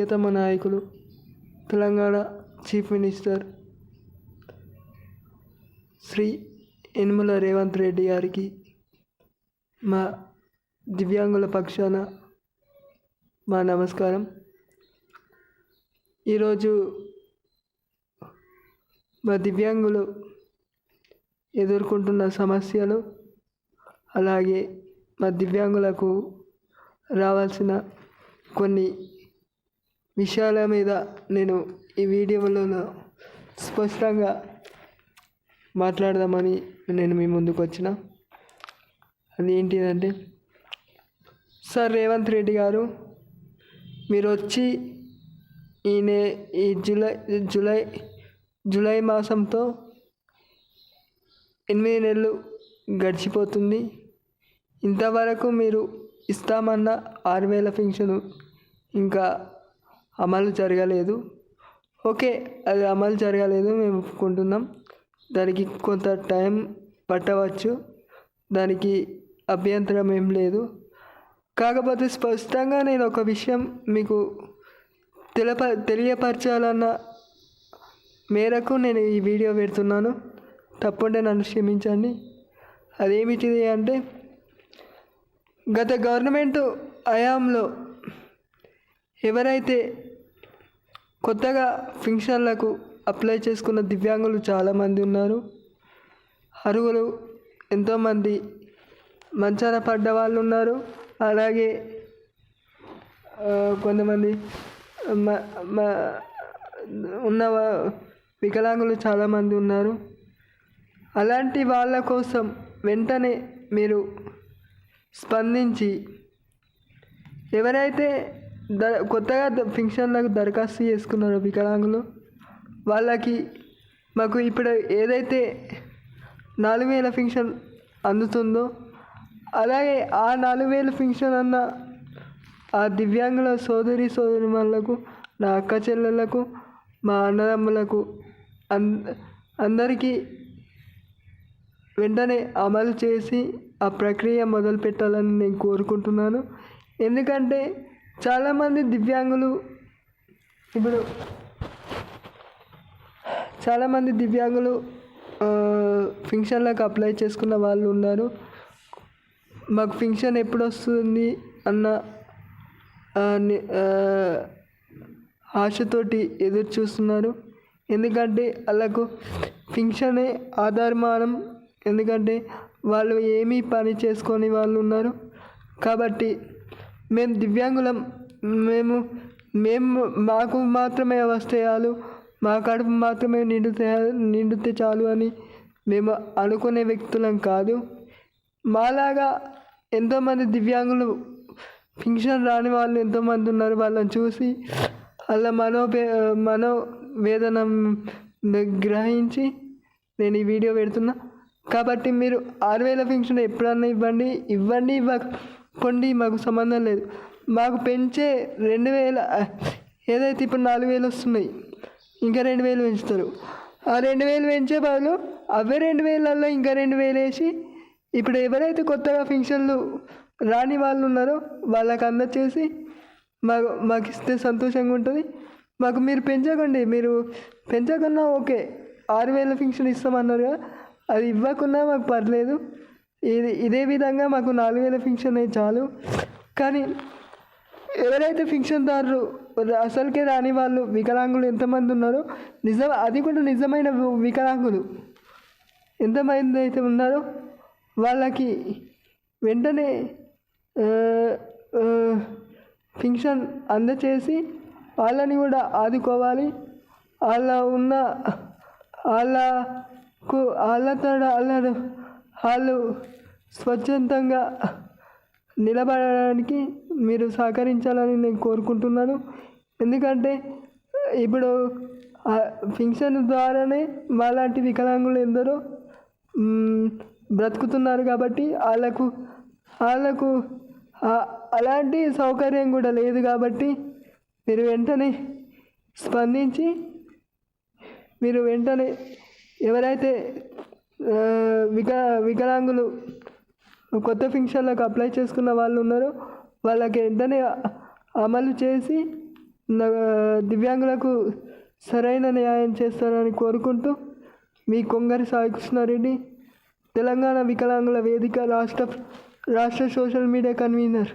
ప్రియతమ నాయకులు Telangana chief minister Shri Yanamala Revanth Reddy గారికి మా దివ్యాంగుల పక్షాన మా నమస్కారం. ఈరోజు మా దివ్యాంగులు ఎదుర్కొంటున్న సమస్యలు అలాగే మా దివ్యాంగులకు రావాల్సిన కొన్ని విషయాల మీద నేను ఈ వీడియోలో స్పష్టంగా మాట్లాడదామని నేను మీ ముందుకు వచ్చిన. అది ఏంటిదంటే సార్ రేవంత్ రెడ్డి గారు మీరు వచ్చి ఈ నే ఈ జూలై జూలై జూలై మాసంతో ఎనిమిది నెలలు గడిచిపోతుంది. ఇంతవరకు మీరు ఇస్తామన్న ఆరు వేల పెన్షన్ ఇంకా అమలు జరగలేదు. ఓకే అది అమలు జరగలేదు మేము ఒప్పుకుంటున్నాం. దానికి కొంత టైం పట్టవచ్చు. దానికి అభ్యంతరం ఏం లేదు. కాకపోతే స్పష్టంగా నేను ఒక విషయం మీకు తెలప తెలియపరచాలన్న మేరకు నేను ఈ వీడియో పెడుతున్నాను. తప్పకుండా నన్ను క్షమించండి. అదేమిటిది అంటే గత గవర్నమెంట్ హయాంలో ఎవరైతే కొత్తగా ఫింక్షన్లకు అప్లై చేసుకున్న దివ్యాంగులు చాలామంది ఉన్నారు. అరుగులు ఎంతోమంది మంచాన పడ్డ వాళ్ళు ఉన్నారు. అలాగే కొంతమంది ఉన్న వికలాంగులు చాలామంది ఉన్నారు. అలాంటి వాళ్ళ కోసం వెంటనే మీరు స్పందించి ఎవరైతే ద కొత్తగా ఫింక్షన్లకు దరఖాస్తు చేసుకున్నారు వికలాంగులు. వాళ్ళకి మాకు ఇప్పుడు ఏదైతే నాలుగు వేల ఫింక్షన్ అందుతుందో అలాగే ఆ నాలుగు వేల ఫింక్షన్ అన్న ఆ దివ్యాంగుల సోదరి సోదరిమణులకు నా అక్క చెల్లెళ్ళకు మా అన్నదమ్ములకు అన్ అందరికీ వెంటనే అమలు చేసి ఆ ప్రక్రియ మొదలు పెట్టాలని నేను కోరుకుంటున్నాను. ఎందుకంటే చాలామంది దివ్యాంగులు ఇప్పుడు చాలామంది దివ్యాంగులు ఫింక్షన్లకు అప్లై చేసుకున్న వాళ్ళు ఉన్నారు. మాకు ఫింక్షన్ ఎప్పుడు వస్తుంది అన్న ఆశతోటి ఎదురు చూస్తున్నారు. ఎందుకంటే వాళ్ళకు ఫింక్షనే ఆధారమానం. ఎందుకంటే వాళ్ళు ఏమీ పని చేసుకొని వాళ్ళు ఉన్నారు. కాబట్టి మేము దివ్యాంగులం మేము మేము మాకు మాత్రమే వస్తేయాలు మా కడుపు మాత్రమే నిండితే నిండితే చాలు అని మేము అనుకునే వ్యక్తులం కాదు. మాలాగా ఎంతోమంది దివ్యాంగులు పింఛన్ రాని వాళ్ళు ఎంతోమంది ఉన్నారు వాళ్ళని చూసి వాళ్ళ మనోవే మనోవేదన గ్రహించి నేను ఈ వీడియో పెడుతున్నా. కాబట్టి మీరు ఆరు వేల పింఛన్ ఎప్పుడన్నా ఇవ్వండి ఇవ్వండి కొండి మాకు సంబంధం లేదు. మాకు పెంచే రెండు వేల ఏదైతే ఇప్పుడు నాలుగు వేలు వస్తున్నాయి ఇంకా రెండు వేలు పెంచుతారు. ఆ రెండు వేలు పెంచే బదులు అవే రెండు వేలల్లో ఇంకా రెండు వేలు వేసి ఇప్పుడు ఎవరైతే కొత్తగా ఫంక్షన్లు రాని వాళ్ళు ఉన్నారో వాళ్ళకి అందచేసి మాకు మాకు ఇస్తే సంతోషంగా ఉంటుంది. మాకు మీరు పెంచకండి మీరు పెంచకున్నా ఓకే. ఆరు వేల ఫింక్షన్ ఇస్తామన్నారు కదా అది ఇవ్వకున్నా మాకు పర్లేదు. ఇది ఇదే విధంగా మాకు నాలుగు వేల ఫింక్షన్ అయితే చాలు. కానీ ఎవరైతే ఫిక్షన్దారులు అసలుకే రాని వాళ్ళు వికలాంగులు ఎంతమంది ఉన్నారో నిజం అది కూడా నిజమైన వికలాంగులు. ఎంతమంది అయితే ఉన్నారో వాళ్ళకి వెంటనే ఫింక్షన్ అందచేసి వాళ్ళని కూడా ఆదుకోవాలి. వాళ్ళ ఉన్న వాళ్ళకు వాళ్ళతో వాళ్ళ వాళ్ళు స్వచ్ఛందంగా నిలబడడానికి మీరు సహకరించాలని నేను కోరుకుంటున్నాను. ఎందుకంటే ఇప్పుడు పింఛన్ ద్వారానే మాలాంటి వికలాంగులు ఎందరో బ్రతుకుతున్నారు కాబట్టి వాళ్ళకు వాళ్ళకు అలాంటి సౌకర్యం కూడా లేదు కాబట్టి మీరు వెంటనే స్పందించి మీరు వెంటనే ఎవరైతే విక వికలాంగులు కొత్త ఫింక్షన్లకు అప్లై చేసుకున్న వాళ్ళు ఉన్నారో. వాళ్ళకి వెంటనే అమలు చేసి దివ్యాంగులకు సరైన న్యాయం చేస్తారని కోరుకుంటూ మీ కొంగరి సాయికృష్ణారెడ్డి తెలంగాణ వికలాంగుల వేదిక రాష్ట్ర రాష్ట్ర సోషల్ మీడియా కన్వీనర్.